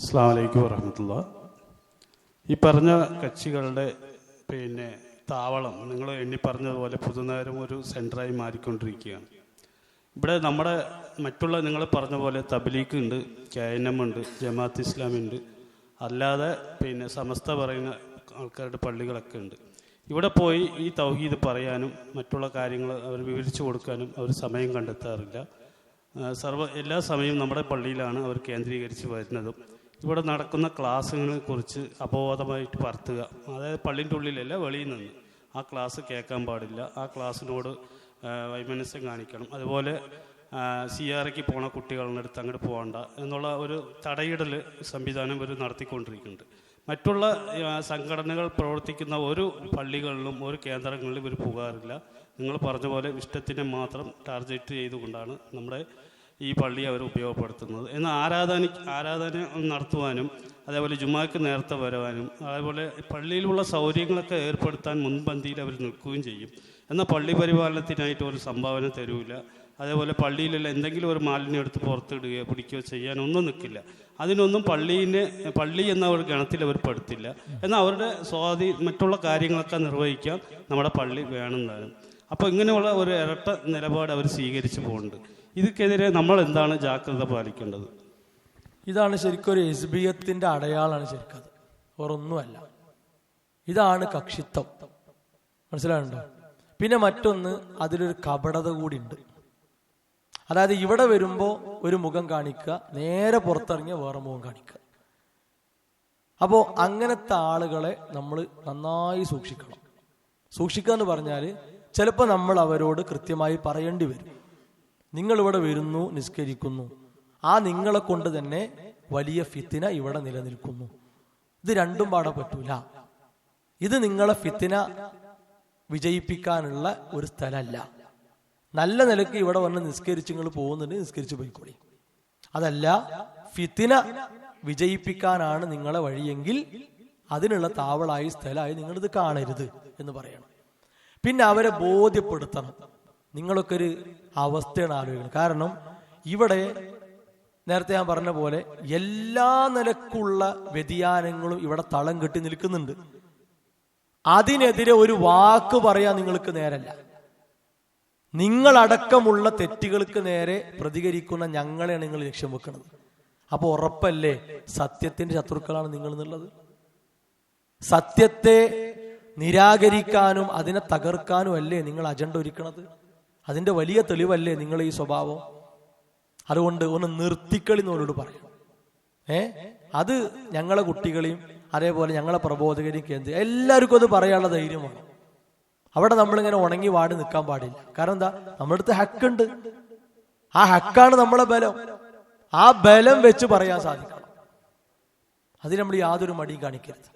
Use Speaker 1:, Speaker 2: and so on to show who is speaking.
Speaker 1: അസ്സാം വലൈക്കും വരഹമത്തുള്ള ഈ പറഞ്ഞ കക്ഷികളുടെ പിന്നെ താവളം നിങ്ങൾ എണ്ണി പറഞ്ഞതുപോലെ പുതുനഗരം ഒരു സെന്ററായി മാറിക്കൊണ്ടിരിക്കുകയാണ്. ഇവിടെ നമ്മുടെ മറ്റുള്ള നിങ്ങൾ പറഞ്ഞ പോലെ തബ്ലീഖ് ഉണ്ട് കെ എൻ എം ഉണ്ട് ജമാഅത്ത് ഇസ്ലാമി ഉണ്ട്. അല്ലാതെ പിന്നെ സമസ്ത പറയുന്ന ആൾക്കാരുടെ പള്ളികളൊക്കെ ഉണ്ട്. ഇവിടെ പോയി ഈ തൗഹീദ് പറയാനും മറ്റുള്ള കാര്യങ്ങൾ അവർ വിവരിച്ചു കൊടുക്കാനും അവർ സമയം കണ്ടെത്താറില്ല. സർവ എല്ലാ സമയവും നമ്മുടെ പള്ളിയിലാണ് അവർ കേന്ദ്രീകരിച്ച് വരുന്നതും. ഇവിടെ നടക്കുന്ന ക്ലാസ്സുകളെ കുറിച്ച് അബോധമായിട്ട് പരത്തുക. അതായത് പള്ളിന്റെ ഉള്ളിലല്ല വെളിയിൽ നിന്ന്. ആ ക്ലാസ് കേൾക്കാൻ പാടില്ല. ആ ക്ലാസ്സിനോട് വൈമനസ്യം കാണിക്കണം. അതുപോലെ സി ആർക്ക് പോണ കുട്ടികളുടെ അടുത്ത് അങ്ങോട്ട് പോകണ്ട എന്നുള്ള ഒരു തടയിടൽ സംവിധാനം ഇവർ നടത്തിക്കൊണ്ടിരിക്കുന്നുണ്ട്. മറ്റുള്ള സംഘടനകൾ പ്രവർത്തിക്കുന്ന ഒരു പള്ളികളിലും ഒരു കേന്ദ്രങ്ങളിലും ഇവർ പോകാറില്ല. നിങ്ങൾ പറഞ്ഞ പോലെ ഇഷ്ടത്തിനെ മാത്രം ടാർഗറ്റ് ചെയ്തുകൊണ്ടാണ് നമ്മുടെ ഈ പള്ളി അവർ ഉപയോഗപ്പെടുത്തുന്നത്. എന്ന് ആരാധന ആരാധന നടത്തുവാനും അതേപോലെ ജുമാക്ക് നേരത്തെ വരുവാനും അതേപോലെ പള്ളിയിലുള്ള സൗകര്യങ്ങളൊക്കെ ഏർപ്പെടുത്താൻ മുൻപന്തിയിൽ അവർ നിൽക്കുകയും ചെയ്യും. എന്നാൽ പള്ളി പരിപാലനത്തിനായിട്ട് ഒരു സംഭാവന തരൂല. അതേപോലെ പള്ളിയിലുള്ള എന്തെങ്കിലും ഒരു മാലിന്യം എടുത്ത് പുറത്തിടുകയോ പിടിക്കുകയോ ചെയ്യാനൊന്നും നിൽക്കില്ല. അതിനൊന്നും പള്ളീനെ പള്ളി എന്ന ഒരു ഗണത്തിൽ അവർ പെടുത്തില്ല. എന്നാൽ അവരുടെ സ്വാധീ മറ്റുള്ള കാര്യങ്ങളൊക്കെ നിർവഹിക്കാൻ നമ്മുടെ പള്ളി വേണമെന്നാണ് അപ്പോൾ ഇങ്ങനെയുള്ള ഒരു ഇരട്ട നിലപാട് അവർ സ്വീകരിച്ചു പോകുന്നുണ്ട്. ഇതിക്കെതിരെ നമ്മൾ എന്താണ് ജാഗ്രത പാലിക്കേണ്ടത്?
Speaker 2: ഇതാണ് ശരിക്കും ഒരു എസ് ബി എത്തിന്റെ അടയാളാണ് ശരിക്കത് വേറൊന്നുമല്ല. ഇതാണ് കക്ഷിത്വം. മനസ്സിലാകുന്നുണ്ടോ പിന്നെ മറ്റൊന്ന് അതിലൊരു കപടത കൂടി ഉണ്ട് അതായത് ഇവിടെ വരുമ്പോ ഒരു മുഖം കാണിക്കുക നേരെ പുറത്തിറങ്ങിയ വേറെ മുഖം കാണിക്കുക. അപ്പോ അങ്ങനത്തെ ആളുകളെ നമ്മൾ നന്നായി സൂക്ഷിക്കണം. സൂക്ഷിക്കുക എന്ന് പറഞ്ഞാൽ ചിലപ്പോൾ നമ്മൾ അവരോട് കൃത്യമായി പറയേണ്ടി വരും. നിങ്ങൾ ഇവിടെ വരുന്നു നിസ്കരിക്കുന്നു. ആ നിങ്ങളെ കൊണ്ട് തന്നെ വലിയ ഫിത്തിന ഇവിടെ നിലനിൽക്കുന്നു. ഇത് രണ്ടും പാടെ പറ്റൂല. ഇത് നിങ്ങളെ ഫിത്തിന വിജയിപ്പിക്കാനുള്ള ഒരു സ്ഥലമല്ല. നല്ല നിലയ്ക്ക് ഇവിടെ വന്ന് നിസ്കരിച്ച് നിങ്ങൾ പോകുന്നുണ്ട് നിസ്കരിച്ച് പോയിക്കോളി. അതല്ല ഫിത്തിന വിജയിപ്പിക്കാനാണ് നിങ്ങളെ വഴിയെങ്കിൽ അതിനുള്ള താവളായി സ്ഥലമായി നിങ്ങളിത് കാണരുത് എന്ന് പറയണം. പിന്നെ അവരെ ബോധ്യപ്പെടുത്തണം. നിങ്ങളൊക്കെ ഒരു അവസ്ഥയാണ് ആലോചിക്കുന്നത്. കാരണം ഇവിടെ നേരത്തെ ഞാൻ പറഞ്ഞ പോലെ എല്ലാ നിലക്കുള്ള വ്യതിയാനങ്ങളും ഇവിടെ തളം കെട്ടി നിൽക്കുന്നുണ്ട്. അതിനെതിരെ ഒരു വാക്ക് പറയാൻ നിങ്ങൾക്ക് നേരല്ല. നിങ്ങളടക്കമുള്ള തെറ്റുകൾക്ക് നേരെ പ്രതികരിക്കുന്ന ഞങ്ങളെയാണ് നിങ്ങൾ ലക്ഷ്യം വെക്കുന്നത്. അപ്പൊ ഉറപ്പല്ലേ? സത്യത്തിന്റെ ശത്രുക്കളാണ് നിങ്ങൾ എന്നുള്ളത്. സത്യത്തെ നിരാകരിക്കാനും അതിനെ തകർക്കാനും അല്ലേ നിങ്ങൾ അജണ്ട ഒരുക്കണത്? അതിന്റെ വലിയ തെളിവല്ലേ നിങ്ങൾ ഈ സ്വഭാവം? അതുകൊണ്ട് ഒന്ന് നിർത്തിക്കളി പറയും ഏ? അത് ഞങ്ങളെ കുട്ടികളെയും അതേപോലെ ഞങ്ങളെ പ്രബോധകരെയും കേന്ദ്ര എല്ലാവർക്കും അത് പറയാനുള്ള ധൈര്യമാണ് അവിടെ നമ്മളിങ്ങനെ ഉണങ്ങി വാടി നിൽക്കാൻ പാടില്ല. കാരണം എന്താ? നമ്മുടെ അടുത്ത് ഹക്കുണ്ട്. ആ ഹക്കാണ് നമ്മളെ ബലം. ആ ബലം വെച്ച് പറയാൻ സാധിക്കണം. അതിന് നമ്മൾ യാതൊരു മടിയും കാണിക്കരുത്.